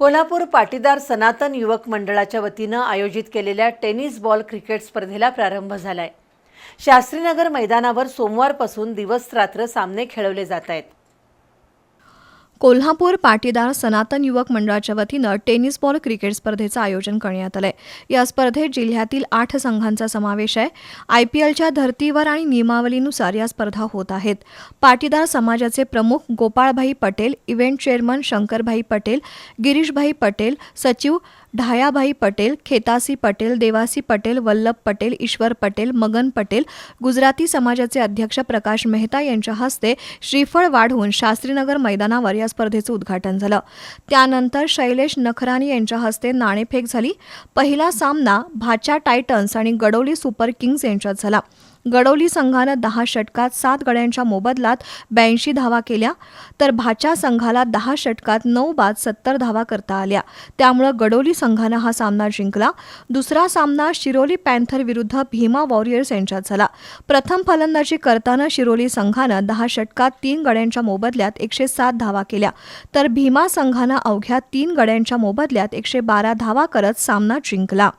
कोल्हापूर पाटीदार सनातन युवक मंडळाच्या वतीनं आयोजित केलेल्या टेनिस बॉल क्रिकेट स्पर्धेला प्रारंभ झालाय. शास्त्रीनगर मैदानावर सोमवारपासून दिवस रात्र सामने खेळवले जात आहेत. कोल्हापूर पाटीदार सनातन युवक मंडळाच्या वतीनं टेनिस बॉल क्रिकेट स्पर्धेचं आयोजन करण्यात आलंय. या स्पर्धेत जिल्ह्यातील आठ संघांचा समावेश आहे. आय पी एलच्या धर्तीवर आणि नियमावलीनुसार या स्पर्धा होत आहेत. पाटीदार समाजाचे प्रमुख गोपाळभाई पटेल इव्हेंट चेअरमन शंकरभाई पटेल गिरीशभाई पटेल सचिव ढायाभाई पटेल खेतासी पटेल देवासी पटेल वल्लभ पटेल ईश्वर पटेल मगन पटेल गुजराती समाजाचे अध्यक्ष प्रकाश मेहता यांच्या हस्ते श्रीफळ वाढवून शास्त्रीनगर मैदानावर या स्पर्धेचं उद्घाटन झालं. त्यानंतर शैलेश नखरानी यांच्या हस्ते नाणेफेक झाली. पहिला सामना भाचा टायटन्स आणि गडोली सुपर किंग्ज यांच्यात झाला. गडोली संघानं दहा षटकात सात गड्यांच्या मोबदलात ब्याऐंशी धावा केल्या तर भाच्या संघाला दहा षटकात नऊ बाद सत्तर धावा करता आल्या. त्यामुळं गडोली संघानं हा सामना जिंकला. दुसरा सामना शिरोली पॅन्थर विरुद्ध भीमा वॉरियर्स यांच्यात झाला. प्रथम फलंदाजी करताना शिरोली संघानं दहा षटकात तीन गड्यांच्या मोबदल्यात एकशे सात धावा केल्या तर भीमा संघानं अवघ्या तीन गड्यांच्या मोबदल्यात एकशे बारा धावा करत सामना जिंकला.